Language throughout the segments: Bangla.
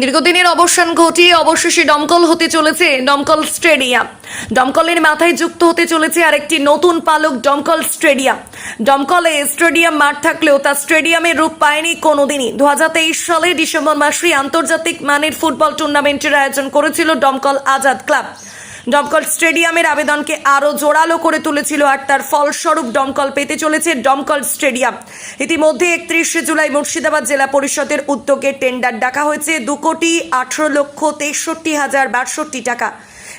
দীর্ঘদিনের অবসান ঘটিয়ে অবশেষে দমকল হতে চলেছে দমকল স্টেডিয়াম। দমকলের মাথায় যুক্ত হতে চলেছে আরেকটি নতুন পালক দমকল স্টেডিয়াম। দমকলে স্টেডিয়াম মাঠ থাকলেও তা স্টেডিয়ামের রূপ পায়নি কোনোদিনই। দু হাজার তেইশ সালে ডিসেম্বর মাসে আন্তর্জাতিক মানের ফুটবল টুর্নামেন্টের আয়োজন করেছিল দমকল আজাদ ক্লাব। দমকল স্টেডিয়ামের আবেদনকে আরও জোরালো করে তুলেছিল আর তার ফলস্বরূপ ডমকল পেতে চলেছে ডমকল স্টেডিয়াম। ইতিমধ্যে একত্রিশে জুলাই মুর্শিদাবাদ জেলা পরিষদের উদ্যোগে টেন্ডার ডাকা হয়েছে দু কোটি আঠারো লক্ষ তেষট্টি হাজার বাষট্টি টাকা।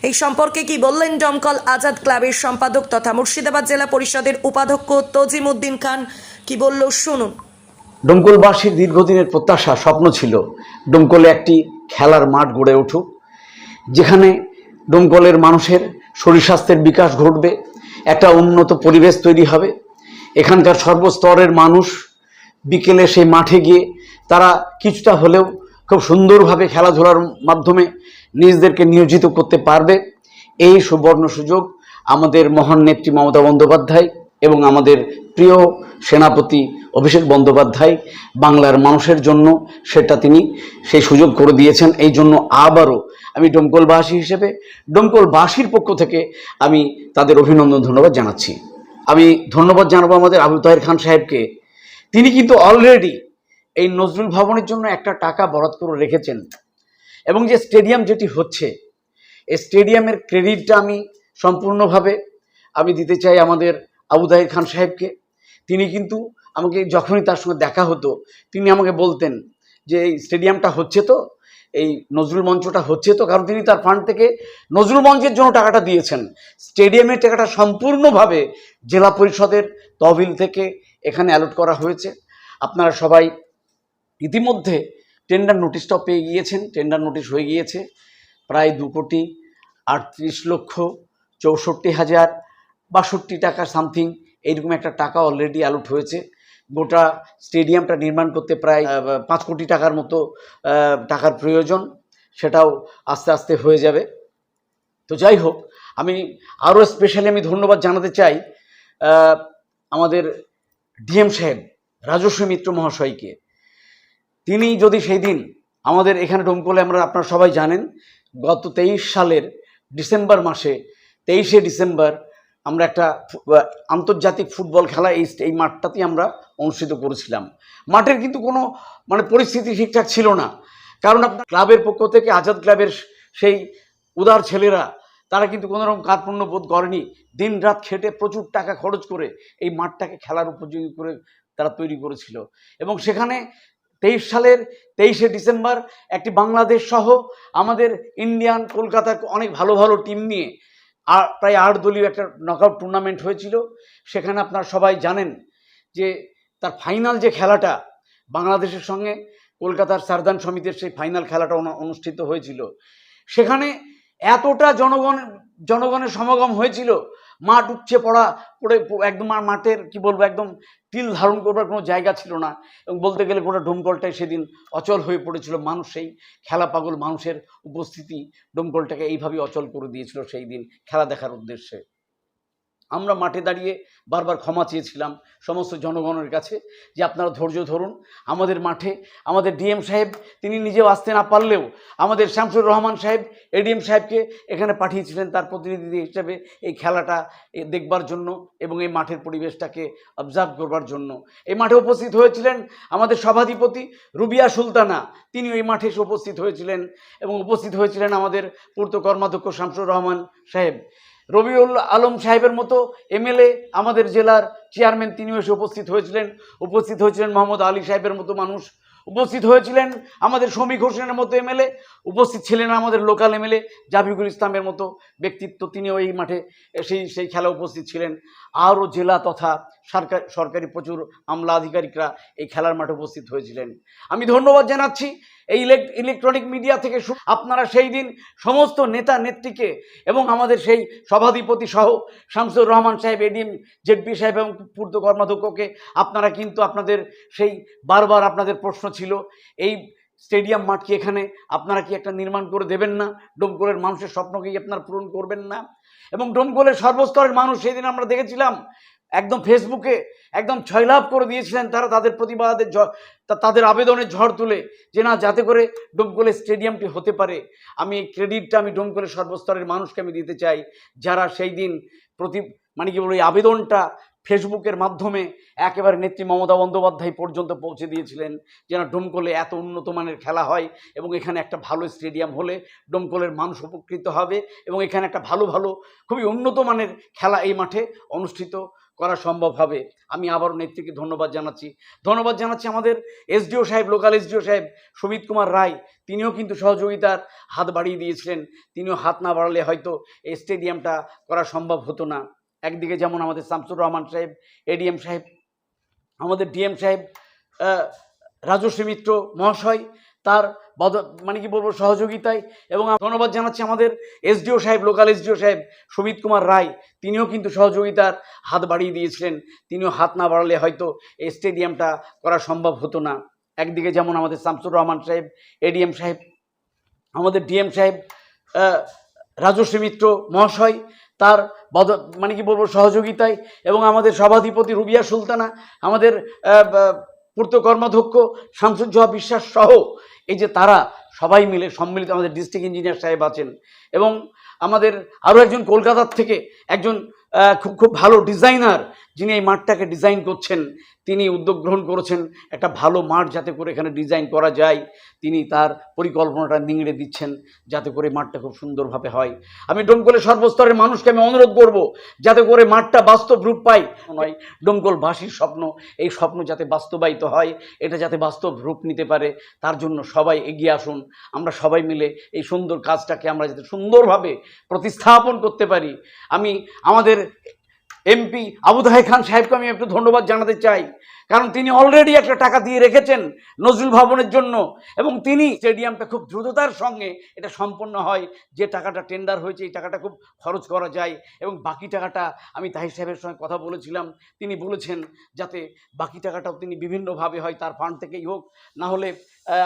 এই সম্পর্কে কি বললেন ডমকল আজাদ ক্লাবের সম্পাদক তথা মুর্শিদাবাদ জেলা পরিষদের উপাধ্যক্ষ তজিম উদ্দিন খান? কি বলল? শুনুন। ডোমকলবাসীর দীর্ঘদিনের প্রত্যাশা, স্বপ্ন ছিল ডোমকলে একটি খেলার মাঠ গড়ে উঠুক, যেখানে ডোমকলের মানুষের শরীর স্বাস্থ্যের বিকাশ ঘটবে, একটা উন্নত পরিবেশ তৈরি হবে। এখানকার সর্বস্তরের মানুষ বিকেলে সেই মাঠে গিয়ে তারা কিছুটা হলেও খুব সুন্দরভাবে খেলাধুলার মাধ্যমে নিজেদেরকে নিয়োজিত করতে পারবে। এই সুবর্ণ সুযোগ আমাদের মহান নেত্রী মমতা বন্দ্যোপাধ্যায় এবং আমাদের প্রিয় সেনাপতি অভিষেক বন্দ্যোপাধ্যায় বাংলার মানুষের জন্য সেটা তিনি সেই সুযোগ করে দিয়েছেন। এই জন্য আবারও আমি ডোমকলবাসী হিসেবে, ডোমকলবাসীর পক্ষ থেকে আমি তাদের অভিনন্দন, ধন্যবাদ জানাচ্ছি। আমি ধন্যবাদ জানাব আমাদের আবু তাহের খান সাহেবকে। তিনি কিন্তু অলরেডি এই নজরুল ভবনের জন্য একটা টাকা বরাদ্দ করে রেখেছেন। এবং যে স্টেডিয়াম যেটি হচ্ছে, এই স্টেডিয়ামের ক্রেডিটটা আমি সম্পূর্ণভাবে আমি দিতে চাই আমাদের আবু তাহির খান সাহেবকে। তিনি কিন্তু আমাকে যখনই তার সঙ্গে দেখা হতো, তিনি আমাকে বলতেন যে এই স্টেডিয়ামটা হচ্ছে তো এই নজরুল মঞ্চটা হচ্ছে তো, কারণ তিনি তার ফান্ড থেকে নজরুল মঞ্চের জন্য টাকাটা দিয়েছেন। স্টেডিয়ামের টাকাটা সম্পূর্ণভাবে জেলা পরিষদের তহবিল থেকে এখানে অ্যালট করা হয়েছে। আপনারা সবাই ইতিমধ্যে টেন্ডার নোটিশটাও পেয়ে গিয়েছেন। টেন্ডার নোটিশ হয়ে গিয়েছে। প্রায় দু কোটি আটত্রিশ লক্ষ চৌষট্টি হাজার বাষট্টি টাকা সামথিং এইরকম একটা টাকা অলরেডি অ্যালট হয়েছে। গোটা স্টেডিয়ামটা নির্মাণ করতে প্রায় পাঁচ কোটি টাকার মতো টাকার প্রয়োজন, সেটাও আস্তে আস্তে হয়ে যাবে। তো যাই হোক, আমি আরও স্পেশালি আমি ধন্যবাদ জানাতে চাই আমাদের ডিএম সাহেব, রাজস্ব মিত্র মহাশয়কে। তিনি যদি সেই দিন আমাদের এখানে ডোমকলে আমরা, আপনারা সবাই জানেন, গত তেইশ সালের ডিসেম্বর মাসে, তেইশে ডিসেম্বর আমরা একটা আন্তর্জাতিক ফুটবল খেলা এই এই মাঠটাতেই আমরা অনুষ্ঠিত করেছিলাম। মাঠের কিন্তু কোনো মানে পরিস্থিতি ঠিকঠাক ছিল না। কারণ আপনার ক্লাবের পক্ষ থেকে আজাদ ক্লাবের সেই উদার ছেলেরা, তারা কিন্তু কোনো রকম কার্পণ্য বোধ করেনি। দিন রাত খেটে প্রচুর টাকা খরচ করে এই মাঠটাকে খেলার উপযোগী করে তারা তৈরি করেছিল। এবং সেখানে তেইশ সালের তেইশে ডিসেম্বর একটি বাংলাদেশ সহ আমাদের ইন্ডিয়ান কলকাতার অনেক ভালো ভালো টিম নিয়ে আর প্রায় আট দলীয় একটা নকআউট টুর্নামেন্ট হয়েছিল। সেখানে আপনারা সবাই জানেন যে তার ফাইনাল যে খেলাটা, বাংলাদেশের সঙ্গে কলকাতার সারদান সমিতির সেই ফাইনাল খেলাটা অনুষ্ঠিত হয়েছিল। সেখানে এতটা জনগণ জনগণের সমাগম হয়েছিল মাঠ উপচে পড়া পড়ে একদম আর মাঠের, কি বলব, একদম তিল ধারণ করবার কোনো জায়গা ছিল না। এবং বলতে গেলে গোটা ডোমকলটাই সেদিন অচল হয়ে পড়েছিল, মানুষ সেই খেলা পাগল মানুষের উপস্থিতি ডোমকলটাকে এইভাবেই অচল করে দিয়েছিল সেই দিন খেলা দেখার উদ্দেশ্যে। আমরা মাঠে দাঁড়িয়ে বারবার ক্ষমা চেয়েছিলাম সমস্ত জনগণের কাছে যে আপনারা ধৈর্য ধরুন। আমাদের মাঠে আমাদের ডিএম সাহেব, তিনি নিজেও আসতে না পারলেও আমাদের শামসুর রহমান সাহেব, এডিএম সাহেবকে এখানে পাঠিয়েছিলেন তার প্রতিনিধি হিসেবে এই খেলাটা দেখবার জন্য এবং এই মাঠের পরিবেশটাকে অবজার্ভ করবার জন্য। এই মাঠে উপস্থিত হয়েছিলেন আমাদের সভাধিপতি রুবিয়া সুলতানা তিনি ওই মাঠে এসে উপস্থিত হয়েছিলেন এবং উপস্থিত হয়েছিলেন আমাদের পূর্ত কর্মাধ্যক্ষ শামসুর রহমান সাহেব। রবিউল আলম সাহেবের মতো এমএলএ আমাদের জেলার চেয়ারম্যান তিনিও এসে উপস্থিত হয়েছিলেন। উপস্থিত হয়েছিলেন মোহাম্মদ আলী সাহেবের মতো মানুষ। উপস্থিত হয়েছিলেন আমাদের শমিক হোসেনের মতো এমএলএ। উপস্থিত ছিলেন আমাদের লোকাল এমএলএ জাফিকুল ইসলামের মতো ব্যক্তিত্ব। তিনিও এই মাঠে সেই সেই খেলা উপস্থিত ছিলেন। আরও জেলা তথা সরকার, সরকারি প্রচুর আমলা আধিকারিকরা এই খেলার মাঠে উপস্থিত হয়েছিলেন। আমি ধন্যবাদ জানাচ্ছি এই ইলেকট্রনিক মিডিয়া থেকে আপনারা সেই দিন সমস্ত নেতা নেত্রীকে এবং আমাদের সেই সভাধিপতি সহ শামসুর রহমান সাহেব, এডিএম, জেডপি সাহেব এবং পূর্ত কর্মাধ্যক্ষকে আপনারা কিন্তু আপনাদের সেই বারবার আপনাদের প্রশ্ন ছিল, এই স্টেডিয়াম মাঠ কি এখানে আপনারা কি একটা নির্মাণ করে দেবেন না? ডোমকোলের মানুষের স্বপ্নকেই আপনারা পূরণ করবেন না? এবং ডোমকোলের সর্বস্তরের মানুষ সেই দিন আমরা দেখেছিলাম একদম ফেসবুকে একদম ছয়লাভ করে দিয়েছিলেন তারা তাদের প্রতিবাদের তাদের আবেদনের ঝড় তুলে যে না, যাতে করে ডোমকলের স্টেডিয়ামটি হতে পারে। আমি এই ক্রেডিটটা আমি ডোমকলের সর্বস্তরের মানুষকে আমি দিতে চাই, যারা সেই দিন প্রতি মানে কি বলব আবেদনটা ফেসবুকের মাধ্যমে একেবারে নেত্রী মমতা বন্দ্যোপাধ্যায় পর্যন্ত পৌঁছে দিয়েছিলেন, যেন ডোমকলে এত উন্নত মানের খেলা হয় এবং এখানে একটা ভালো স্টেডিয়াম হলে ডোমকলের মানুষ উপকৃত হবে এবং এখানে একটা ভালো ভালো, খুবই উন্নত মানের খেলা এই মাঠে অনুষ্ঠিত করা সম্ভব হবে। আমি আবারও নেত্রীকে ধন্যবাদ জানাচ্ছি। ধন্যবাদ জানাচ্ছি আমাদের এসডিও সাহেব, লোকাল এসডিও সাহেব সুমিত কুমার রায়। তিনিও কিন্তু সহযোগিতার হাত বাড়িয়ে দিয়েছিলেন। তিনিও হাত না বাড়ালে হয়তো এই স্টেডিয়ামটা করা সম্ভব হতো না। একদিকে যেমন আমাদের শামসুর রহমান সাহেব, এডিএম সাহেব, আমাদের ডিএম সাহেব রাজশ্রী মিত্র মহাশয় তার মানে কি বলব, সহযোগিতায়। এবং ধন্যবাদ জানাচ্ছি আমাদের এসডিও সাহেব, লোকাল এসডিও সাহেব সুমিত কুমার রায়। তিনিও কিন্তু সহযোগিতার হাত বাড়িয়ে দিয়েছিলেন। তিনিও হাত না বাড়ালে হয়তো এই স্টেডিয়ামটা করা সম্ভব হতো না। একদিকে যেমন আমাদের শামসুর রহমান সাহেব, এডিএম সাহেব, আমাদের ডিএম সাহেব রাজশ্রী মিত্র মহাশয়, তার বদ মানে কি বলব, সহযোগিতায়। এবং আমাদের সভাধিপতি রুবিয়া সুলতানা, আমাদের পূর্ত কর্মাধ্যক্ষ শামসুজ্জোহা বিশ্বাস সহ এই যে তারা সবাই মিলে সম্মিলিত আমাদের ডিস্ট্রিক্ট ইঞ্জিনিয়ার সাহেব আছেন এবং আমাদের আরও একজন কলকাতার থেকে একজন খুব খুব ভালো ডিজাইনার যিনি এই মাঠটাকে ডিজাইন করছেন, তিনি উদ্যোগ গ্রহণ করেছেন, একটা ভালো মাঠ যাতে করে এখানে ডিজাইন করা যায়, তিনি তার পরিকল্পনাটা নিংড়ে দিচ্ছেন যাতে করে মাঠটা খুব সুন্দরভাবে হয়। আমি ডোমকলের সর্বস্তরের মানুষকে আমি অনুরোধ করব, যাতে করে মাঠটা বাস্তব রূপ পায় নয় ডোমকলবাসীর স্বপ্ন, এই স্বপ্ন যাতে বাস্তবায়িত হয়, এটা যাতে বাস্তব রূপ নিতে পারে, তার জন্য সবাই এগিয়ে আসুন। আমরা সবাই মিলে এই সুন্দর কাজটাকে আমরা যাতে সুন্দরভাবে প্রতিস্থাপন করতে পারি। আমি আমাদের এমপি আবু আবুদাহে খান সাহেবকে আমি একটু ধন্যবাদ জানাতে চাই। কারণ তিনি অলরেডি একটা টাকা দিয়ে রেখেছেন নজরুল ভবনের জন্য। এবং তিনি স্টেডিয়ামটা খুব দ্রুততার সঙ্গে এটা সম্পন্ন হয়। যে টাকাটা টেন্ডার হয়েছে, এই টাকাটা খুব খরচ করা যায়। এবং বাকি টাকাটা আমি তাহির সাহেবের সঙ্গে কথা বলেছিলাম। তিনি বলেছেন যাতে বাকি টাকাটাও তিনি বিভিন্নভাবে হয়, তার ফান্ড থেকেই হোক। না হলে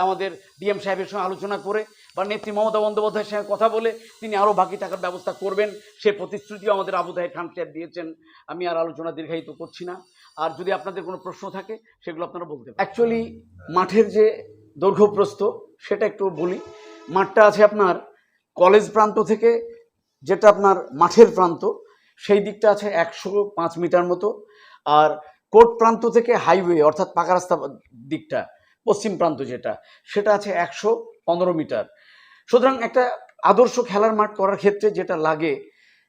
আমাদের ডিএম সাহেবের সঙ্গে আলোচনা করে বা নেত্রী মমতা বন্দ্যোপাধ্যায়ের সঙ্গে কথা বলে তিনি আরও বাকি টাকার ব্যবস্থা করবেন। সে প্রতিশ্রুতিও আমাদের আবু তাহের খান সাহেব দিয়েছেন। আমি আর আলোচনা দীর্ঘায়িত করছি না। আর যদি আপনাদের কোনো প্রশ্ন থাকে, সেগুলো আপনারা বলতে অ্যাকচুয়ালি মাঠের যে দৈর্ঘ্য প্রস্থ সেটা একটু বলি। মাঠটা আছে আপনার কলেজ প্রান্ত থেকে, যেটা আপনার মাঠের প্রান্ত, সেই দিকটা আছে একশো পাঁচ মিটার মতো। আর কোর্ট প্রান্ত থেকে হাইওয়ে, অর্থাৎ পাকা রাস্তা দিকটা পশ্চিম প্রান্ত যেটা, সেটা আছে একশো পনেরো মিটার। সুতরাং একটা আদর্শ খেলার মাঠ করার ক্ষেত্রে যেটা লাগে,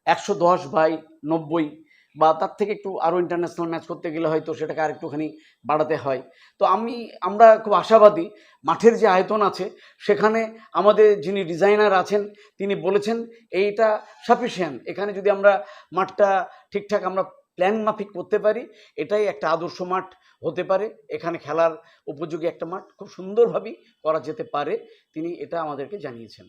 একশো দশ বাই নব্বই বা তার থেকে একটু আরও ইন্টারন্যাশনাল ম্যাচ করতে গেলে হয়তো সেটাকে আর একটুখানি বাড়াতে হয়। তো আমি, আমরা খুব আশাবাদী, মাঠের যে আয়তন আছে, সেখানে আমাদের যিনি ডিজাইনার আছেন, তিনি বলেছেন এইটা সাফিসিয়েন্ট এখানে যদি আমরা মাঠটা ঠিকঠাক আমরা প্ল্যান মাফিক করতে পারি, এটাই একটা আদর্শ মাঠ হতে পারে। এখানে খেলার উপযোগী একটা মাঠ খুব সুন্দরভাবেই করা যেতে পারে। তিনি এটা আমাদেরকে জানিয়েছেন।